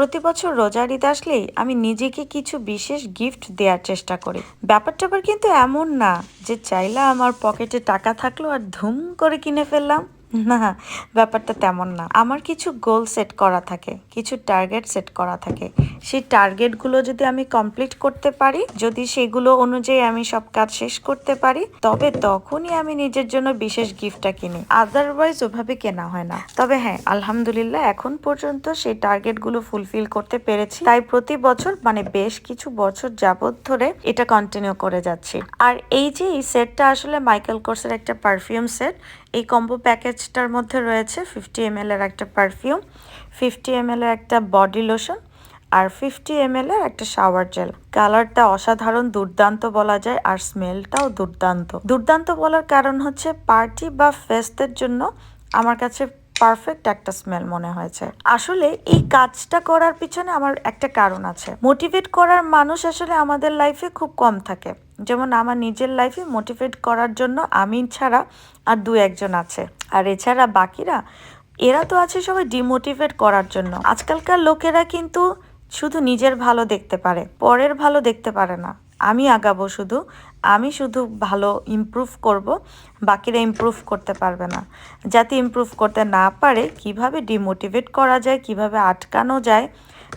প্রতি বছর রোজার ঈদ আসলেই আমি নিজেকে কিছু বিশেষ গিফট দেওয়ার চেষ্টা করি। ব্যাপারটা কিন্তু এমন না যে চাইলা আমার পকেটে টাকা থাকল আর ধুম করে কিনে ফেললাম। না, ব্যাপারটা তেমন না। আমার কিছু গোল সেট করা থাকে, কিছু টার্গেট সেট করা থাকে। সেই টার্গেটগুলো যদি আমি কমপ্লিট করতে পারি, যদি সেগুলো অনুযায়ী আমি সব কাজ শেষ করতে পারি, তবে তখনই আমি নিজের জন্য বিশেষ গিফটটা কিনি। আদারওয়াইজ ওভাবে কেনা হয় না। তবে হ্যাঁ আলহামদুলিল্লাহ এখন পর্যন্ত সেই টার্গেটগুলো ফুলফিল করতে পেরেছি। তাই প্রতি বছর মানে বেশ কিছু বছর যাবত ধরে এটা কন্টিনিউ করে যাচ্ছি। আর এই যে এই সেটটা আসলে মাইকেল কোর্সের একটা পারফিউম সেট এই কম্বো প্যাকেজটার মধ্যে রয়েছে ফিফটি এম এর একটা পারফিউম ফিফটি এম এর একটা বডি লোশন আর ফিফটি এম এর একটা শাওয়ার জেল কালারটা অসাধারণ, দুর্দান্ত বলা যায় আর স্মেলটাও দুর্দান্ত। দুর্দান্ত বলার কারণ হচ্ছে পার্টি বা ফেস্টের জন্য আমার কাছে পারফেক্ট একটা স্মেল মনে হয়েছে। আসলে এই কাজটা করার পিছনে আমার একটা কারণ আছে। মোটিভেট করার মানুষ আসলে আমাদের লাইফে খুব কম থাকে। যেমন আমার নিজের লাইফে মোটিভেট করার জন্য আমি ছাড়া আর দু একজন আছে। আর এছাড়া বাকিরা, এরা তো আছে সবাই ডিমোটিভেট করার জন্য। আজকালকার লোকেরা কিন্তু শুধু নিজের ভালো দেখতে পারে, পরের ভালো দেখতে পারে না। আমি আগাবো শুধু, আমি শুধু ভালো ইমপ্রুভ করব, বাকিরা ইমপ্রুভ করতে পারবে না। যাতে ইমপ্রুভ করতে না পারে, কীভাবে ডিমোটিভেট করা যায়, কীভাবে আটকানো যায়,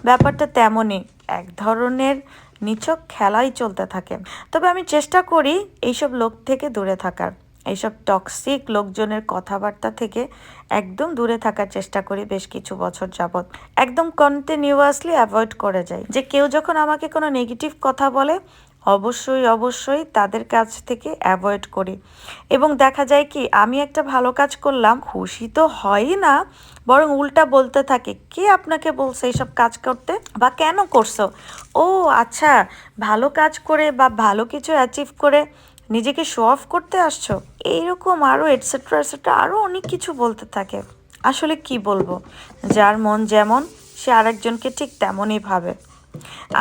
ব্যাপারটা তেমনই। এক ধরনের নিছক খেলাই চলতে থাকে। তবে আমি চেষ্টা করি এইসব লোক থেকে দূরে থাকার। এইসব টক্সিক লোকজনের কথাবার্তা থেকে একদম দূরে থাকার চেষ্টা করি বেশ কিছু বছর যাবৎ। একদম কন্টিনিউয়াসলি অ্যাভয়েড করে যাই। যে কেউ যখন আমাকে কোনো নেগেটিভ কথা বলে অবশ্যই অবশ্যই তাদের কাছ থেকে অ্যাভয়েড করি। এবং দেখা যায় কি, আমি একটা ভালো কাজ করলাম, খুশি তো হয়ই না, বরং উল্টা বলতে থাকে, কে আপনাকে বলছে এইসব কাজ করতে বা কেন করছ? ও আচ্ছা ভালো কাজ করে বা ভালো কিছু অ্যাচিভ করে নিজেকে শো অফ করতে আসছো? এইরকম আরও এটসেট্রা এটসেট্রা আরও অনেক কিছু বলতে থাকে। আসলে কি বলব? যার মন যেমন, সে আরেকজনকে ঠিক তেমনই ভাবে।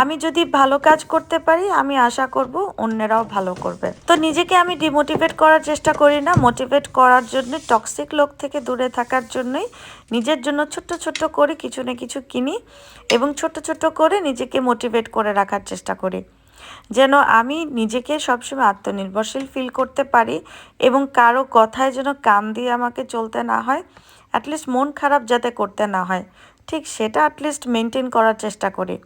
আমি যদি ভালো কাজ করতে পারি, আমি আশা করব অন্যরাও ভালো করবে। তো নিজেকে আমি ডিমোটিভেট করার চেষ্টা করি না। মোটিভেট করার জন্য টক্সিক লোক থেকে দূরে থাকার জন্যই নিজের জন্য ছোট্ট ছোট্ট করে কিছু না কিছু কিনি এবং ছোট ছোট করে নিজেকে মোটিভেট করে রাখার চেষ্টা করি। যেন আমি নিজেকে সবসময় আত্মনির্ভরশীল ফিল করতে পারি এবং কারও কথায় যেন কান দিয়ে আমাকে চলতে না হয় অ্যাটলিস্ট মন খারাপ যাতে করতে না হয়। ঠিক সেটা অ্যাটলিস্ট মেনটেন করার চেষ্টা করি।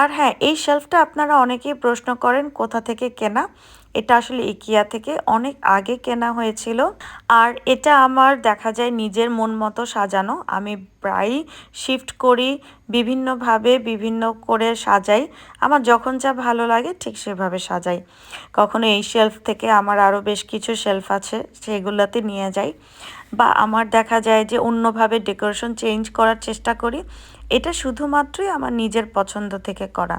আর হ্যাঁ এই শেলফটা আপনারা অনেকেই প্রশ্ন করেন কোথা থেকে কেনা। এটা আসলে ইকিয়া থেকে অনেক আগে কেনা হয়েছিল। আর এটা আমার দেখা যায় নিজের মন মতো সাজানো। আমি প্রায়ই শিফট করি, বিভিন্নভাবে বিভিন্ন করে সাজাই। আমার যখন যা ভালো লাগে ঠিক সেভাবে সাজাই। কখনো এই শেলফ থেকে আমার আরও বেশ কিছু শেলফ আছে, সেগুলোতে নিয়ে যাই। বা আমার দেখা যায় যে অন্যভাবে ডেকোরেশন চেঞ্জ করার চেষ্টা করি। এটা শুধুমাত্রই আমার নিজের পছন্দ থেকে করা।